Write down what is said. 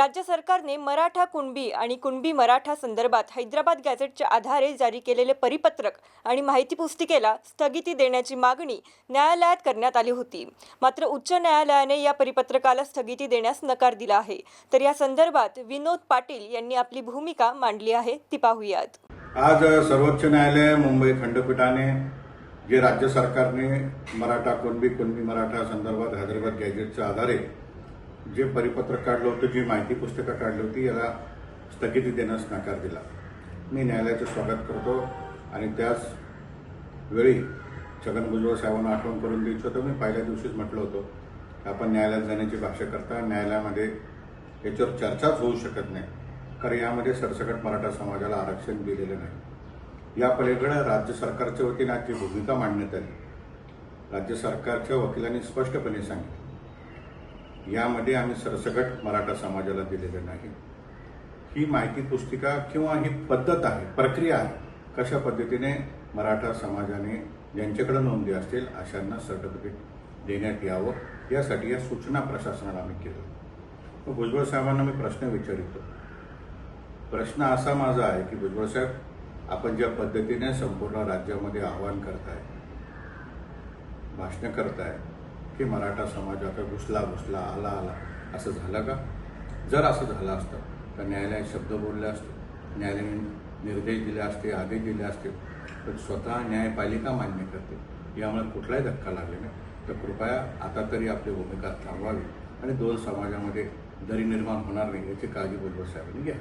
राज्य सरकारने मराठा कुणबी आणि कुणबी मराठा संदर्भात हैदराबाद गॅझेटच्या आधारे जारी केलेले परिपत्रक आणि माहिती पुस्तिकेला स्थगिती देण्याची मागणी न्यायालयात करण्यात आली होती. मात्र उच्च न्यायालयाने या परिपत्रकाला स्थगिती देण्यास नकार दिला आहे. तर या संदर्भात विनोद पाटील यांनी आपली भूमिका मांडली आहे. ती पाहूयात. आज सर्वोच्च न्यायालय मुंबई खंडपीठाने जे राज्य सरकारने मराठा कुणबी कुणबी मराठा संदर्भात हैदराबाद गॅजेटच्या आधारे जे परिपत्रक काढलं होतं जी माहिती पुस्तकं काढली होती याला स्थगिती देण्यास नकार दिला. मी न्यायालयाचं स्वागत करतो आणि त्याच वेळी छगन भुजबळ साहेबांना आठवण करून देऊ इच्छितो मी पहिल्या दिवशीच म्हटलं होतं की आपण न्यायालयात जाण्याची भाषा करता न्यायालयामध्ये याच्यावर चर्चाच होऊ शकत नाही. कारण यामध्ये सरसकट मराठा समाजाला आरक्षण दिलेलं नाही. या पलीकडे राज्य सरकारच्या वतीने आजची भूमिका मांडण्यात आली. राज्य सरकारच्या वकिलांनी स्पष्टपणे सांगितलं. यामध्ये आम्ही सरसकट मराठा समाजाला दिलेलं नाही. ही माहिती पुस्तिका किंवा ही पद्धत आहे प्रक्रिया आहे कशा पद्धतीने मराठा समाजाने ज्यांच्याकडे नोंदी असतील अशांना सर्टिफिकेट देण्यात यावं यासाठी या सूचना प्रशासनाला आम्ही केलं. मग भुजबळ साहेबांना मी प्रश्न विचारितो. प्रश्न असा माझा आहे की भुजबळ साहेब आपण ज्या पद्धतीने संपूर्ण राज्यामध्ये आवाहन करताय भाषणं करताय की मराठा समाज आता घुसला घुसला आला आला. असं झालं का? जर असं झालं असतं तर न्यायालयात शब्द बोलले असते. न्यायालयाने निर्देश दिले असते आदेश दिले असते. तर स्वतः न्यायपालिका मान्य करते. यामुळे कुठलाही धक्का लागले नाही. तर कृपया आता तरी आपली भूमिका थांबवावी आणि दोन समाजामध्ये दरी निर्माण होणार नाही याची काळजी साहेबांनी घ्या